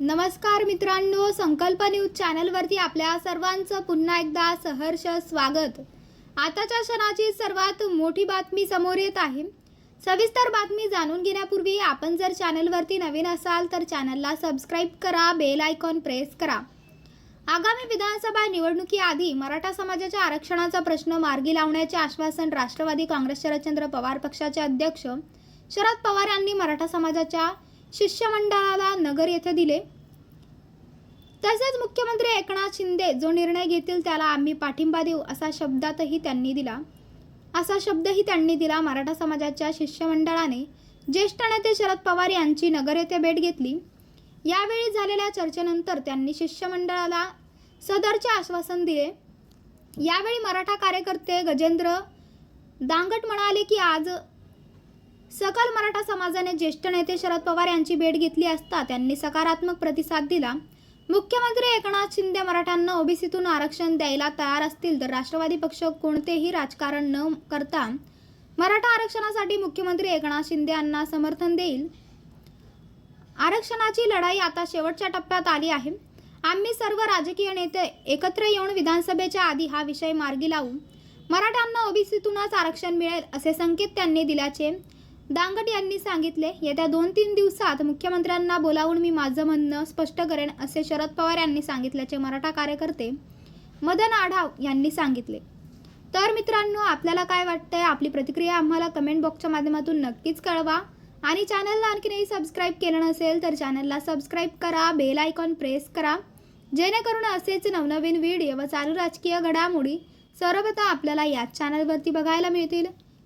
नमस्कार मित्रांनो संकल्प न्यूज चॅनलवरती आपल्या सर्वांचं पुन्हा एकदा सहर्ष स्वागत. आताच्या क्षणाची सर्वात मोठी बातमी समोर येत आहे. सविस्तर बातमी जाणून घेण्यापूर्वी आपण जर चॅनलवरती नवीन असाल तर चॅनलला सबस्क्राईब करा बेल आयकॉन प्रेस करा. आगामी विधानसभा निवडणुकीआधी मराठा समाजाच्या आरक्षणाचा प्रश्न मार्गी लावण्याचे आश्वासन राष्ट्रवादी काँग्रेस शरदचंद्र पवार पक्षाचे अध्यक्ष शरद पवार यांनी मराठा समाजाच्या शिष्यमंडळाला नगर येथे दिले. तसेच मुख्यमंत्री एकनाथ शिंदे जो निर्णय घेतील त्याला आम्ही पाठिंबा देऊ असा शब्दातही त्यांनी दिला. असा शब्दही त्यांनी दिला. मराठा समाजाच्या शिष्यमंडळाने ज्येष्ठ नेते शरद पवार यांची नगर येथे भेट घेतली. यावेळी झालेल्या चर्चेनंतर त्यांनी शिष्यमंडळाला सदरचे आश्वासन दिले. यावेळी मराठा कार्यकर्ते गजेंद्र दांगट म्हणाले की आज सकल मराठा समाजाने ज्येष्ठ नेते शरद पवार यांची भेट घेतली असता त्यांनी सकारात्मक प्रतिसाद दिला. मुख्यमंत्री एकनाथ शिंदे मराठ्यांना ओबीसीतून आरक्षण द्यायला तयार असतील तर राष्ट्रवादी पक्ष कोणतेही राजकारण न करता मराठा आरक्षणासाठी मुख्यमंत्री एकनाथ शिंदे यांना समर्थन देईल. आरक्षणाची लढाई आता शेवटच्या टप्प्यात आली आहे. आम्ही सर्व राजकीय नेते एकत्र येऊन विधानसभेच्या आधी हा विषय मार्गी लावू. मराठ्यांना ओबीसीतूनच आरक्षण मिळेल असे संकेत त्यांनी दिल्याचे दांगट यांनी सांगितले येत्या दोन तीन दिवसात मुख्यमंत्र्यांना बोलावून मी माझं म्हणणं स्पष्ट करेन असे शरद पवार यांनी सांगितल्याचे मराठा कार्यकर्ते मदन आढाव यांनी सांगितले. तर मित्रांनो आपल्याला काय वाटतंय? आपली प्रतिक्रिया आम्हाला कमेंट बॉक्सच्या माध्यमातून नक्कीच कळवा. आणि चॅनलला आणखीनही सबस्क्राईब केलं नसेल तर चॅनलला सबस्क्राईब करा बेल आयकॉन प्रेस करा. जेणेकरून असेच नवनवीन व्हिडिओ व चालू राजकीय घडामोडी सर्वप्रथम आपल्याला याच चॅनलवरती बघायला मिळतील.